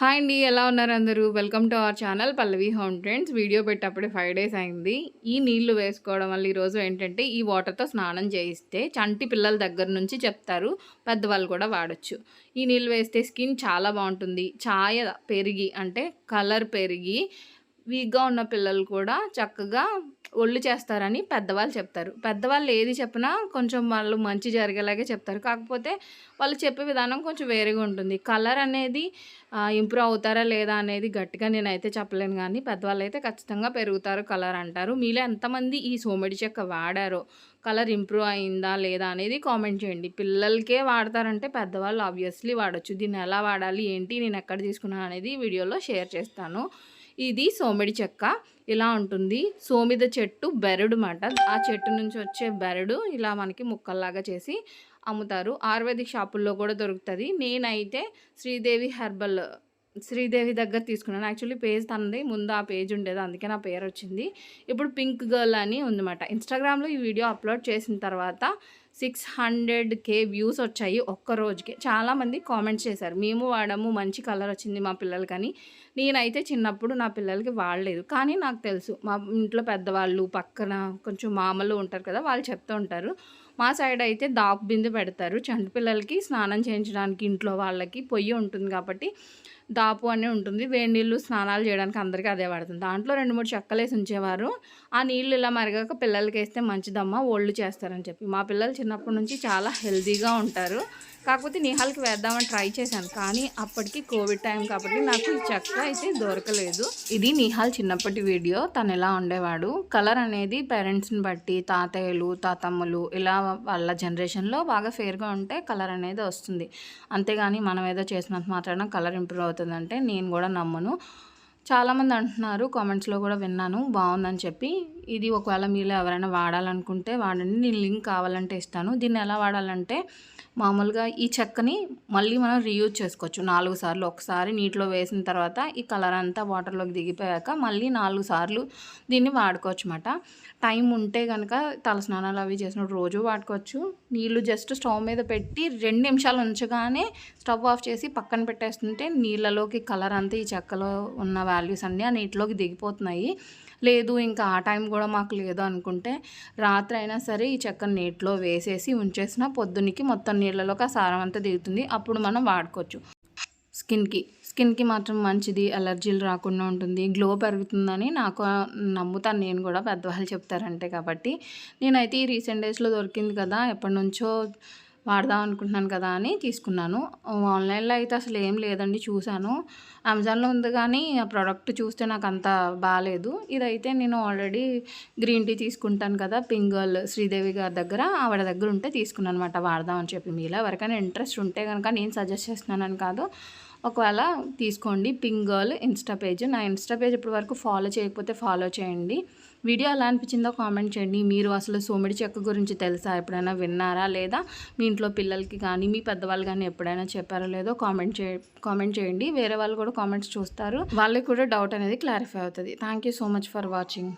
Hi అండి ఎలా ఉన్నారు అందరూ? Welcome to our channel Pallavi home trends video పెట్టేటప్పుడు ఫైవ్ డేస్ అయింది. ఈ నీళ్ళు వేసుకోవడం వల్ల ఈరోజు ఏంటంటే ఈ వాటర్తో స్నానం చేయిస్తే చంటి పిల్లల దగ్గర నుంచి చెప్తారు పెద్దవాళ్ళు కూడా వాడచ్చు. ఈ నీళ్ళు వేస్తే స్కిన్ చాలా బాగుంటుంది. ఛాయ పెరిగి అంటే కలర్ పెరిగి వీక్గా ఉన్న పిల్లలు కూడా చక్కగా ఒళ్ళు చేస్తారని పెద్దవాళ్ళు చెప్తారు. పెద్దవాళ్ళు ఏది చెప్పినా కొంచెం వాళ్ళు మంచి జరిగేలాగే చెప్తారు. కాకపోతే వాళ్ళు చెప్పే విధానం కొంచెం వేరేగా ఉంటుంది. కలర్ అనేది ఇంప్రూవ్ అవుతారా లేదా అనేది గట్టిగా నేనైతే చెప్పలేను కానీ పెద్దవాళ్ళు అయితే ఖచ్చితంగా పెరుగుతారు కలర్ అంటారు. మీలో ఎంతమంది ఈ సోమెడి చెక్క వాడారో కలర్ ఇంప్రూవ్ అయిందా లేదా అనేది కామెంట్ చేయండి. పిల్లలకే వాడతారంటే పెద్దవాళ్ళు ఆబ్వియస్లీ వాడచ్చు. దీన్ని ఎలా వాడాలి ఏంటి నేను ఎక్కడ తీసుకున్నాను అనేది వీడియోలో షేర్ చేస్తాను. ఇది సోమిడి చెక్క. ఇలా ఉంటుంది. సోమిద చెట్టు బెరడు మాట. ఆ చెట్టు నుంచి వచ్చే బెరడు ఇలా మనకి ముక్కల్లాగా చేసి అమ్ముతారు. ఆయుర్వేదిక్ షాపుల్లో కూడా దొరుకుతుంది. నేనైతే శ్రీదేవి హెర్బల్ శ్రీదేవి దగ్గర తీసుకున్నాను. యాక్చువల్లీ పేజ్ తనది ముందు ఆ పేజ్ ఉండేది. అందుకే నా పేరు వచ్చింది ఇప్పుడు పింక్ గర్ల్ అని ఉందన్నమాట. ఇన్స్టాగ్రామ్లో ఈ వీడియో అప్లోడ్ చేసిన తర్వాత సిక్స్ హండ్రెడ్ కే వ్యూస్ వచ్చాయి ఒక్క రోజుకే. చాలామంది కామెంట్స్ చేశారు మేము వాడము మంచి కలర్ వచ్చింది మా పిల్లలకని నేనైతే చిన్నప్పుడు నా పిల్లలకి వాడలేదు. కానీ నాకు తెలుసు మా ఇంట్లో పెద్దవాళ్ళు పక్కన కొంచెం మామలు ఉంటారు కదా వాళ్ళు చెప్తూ ఉంటారు మా సైడ్ అయితే దాపు బిందు పెడతారు చంటి పిల్లలకి స్నానం చేయించడానికి ఇంట్లో వాళ్ళకి పొయ్యి ఉంటుంది కాబట్టి దాపు అని ఉంటుంది వేడి నీళ్ళు స్నానాలు చేయడానికి అందరికీ అదే పడుతుంది దాంట్లో రెండు మూడు చెక్కలేసి ఉంచేవారు ఆ నీళ్ళు ఇలా మరగాక పిల్లలకి వేస్తే మంచిదమ్మా ఓల్డ్ చేస్తారని చెప్పి. మా పిల్లలు చిన్నప్పటి నుంచి చాలా హెల్తీగా ఉంటారు. కాకపోతే నిహాల్కి వేద్దామని ట్రై చేశాను. కానీ అప్పటికి కోవిడ్ టైం కాబట్టి నాకు ఈ చెక్క అయితే దొరకలేదు. ఇది నిహాల్ చిన్నప్పటి వీడియో. తను ఎలా ఉండేవాడు? కలర్ అనేది పేరెంట్స్ని బట్టి తాతయ్యలు తాతమ్మలు ఇలా వాళ్ళ జనరేషన్లో బాగా ఫేర్గా ఉంటే కలర్ అనేది వస్తుంది. అంతేగాని మనం ఏదో చేసినంత మాత్రాన కలర్ ఇంప్రూవ్ అవుతుందంటే నేను కూడా నమ్మను. చాలామంది అంటున్నారు కామెంట్స్లో కూడా విన్నాను బాగుందని చెప్పి. ఇది ఒకవేళ మీరు ఎవరైనా వాడాలనుకుంటే వాడండి నేను లింక్ కావాలంటే ఇస్తాను. దీన్ని ఎలా వాడాలంటే మామూలుగా ఈ చెక్కని మళ్ళీ మనం రీయూజ్ చేసుకోవచ్చు. నాలుగు సార్లు ఒకసారి నీటిలో వేసిన తర్వాత ఈ కలర్ అంతా వాటర్లోకి దిగిపోయాక మళ్ళీ నాలుగు సార్లు దీన్ని వాడుకోవచ్చు అన్నమాట. టైం ఉంటే కనుక తలస్నానాలు అవి చేసినప్పుడు రోజు వాడుకోవచ్చు. నీళ్ళు జస్ట్ స్టవ్ మీద పెట్టి రెండు నిమిషాలు ఉంచగానే స్టవ్ ఆఫ్ చేసి పక్కన పెట్టేస్తుంటే నీళ్ళలోకి కలర్ అంతా ఈ చెక్కలో ఉన్న వాల్యూస్ అన్నీ ఆ నీటిలోకి దిగిపోతున్నాయి. లేదు ఇంకా ఆ టైం కూడా మాకు లేదు అనుకుంటే రాత్రి అయినా సరే ఈ చెక్కను నీటిలో వేసేసి ఉంచేసిన పొద్దునికి మొత్తం నీళ్ళలోకి ఆ సారం అంతా దిగుతుంది. అప్పుడు మనం వాడుకోవచ్చు. స్కిన్కి స్కిన్కి మాత్రం మంచిది. అలర్జీలు రాకుండా ఉంటుంది. గ్లో పెరుగుతుందని నాకు నమ్ముతాను. నేను కూడా పెద్దవాళ్ళు చెప్తారంటే కాబట్టి. నేనైతే ఈ రీసెంట్ డేస్లో దొరికింది కదా ఎప్పటి నుంచో వాడదాం అనుకుంటున్నాను కదా అని తీసుకున్నాను. ఆన్లైన్లో అయితే అసలు ఏం లేదండి చూశాను. అమెజాన్లో ఉంది కానీ ఆ ప్రోడక్ట్ చూస్తే నాకు అంత బాగాలేదు ఇదైతే నేను ఆల్రెడీ గ్రీన్ టీ తీసుకుంటాను కదా పింగల్ శ్రీదేవి గారి దగ్గర ఆవిడ దగ్గర ఉంటే తీసుకున్నాను అనమాట వాడదామని చెప్పి మీలో ఎవరికైనా ఇంట్రెస్ట్ ఉంటే కనుక నేను సజెస్ట్ చేస్తున్నానని కాదు. ఒకవేళ తీసుకోండి పింక్ గర్ల్ ఇన్స్టా పేజ్. నా ఇన్స్టా పేజ్ ఇప్పటి వరకు ఫాలో చేయకపోతే ఫాలో చేయండి. వీడియో ఎలా అనిపించిందో కామెంట్ చేయండి. మీరు అసలు సోమిడి చెక్క గురించి తెలుసా? ఎప్పుడైనా విన్నారా లేదా? మీ ఇంట్లో పిల్లలకి కానీ మీ పెద్దవాళ్ళు కానీ ఎప్పుడైనా చెప్పారో లేదో కామెంట్ చే కామెంట్ చేయండి. వేరే వాళ్ళు కూడా కామెంట్స్ చూస్తారు. వాళ్ళకి కూడా డౌట్ అనేది క్లారిఫై అవుతుంది. Thank you so much for watching.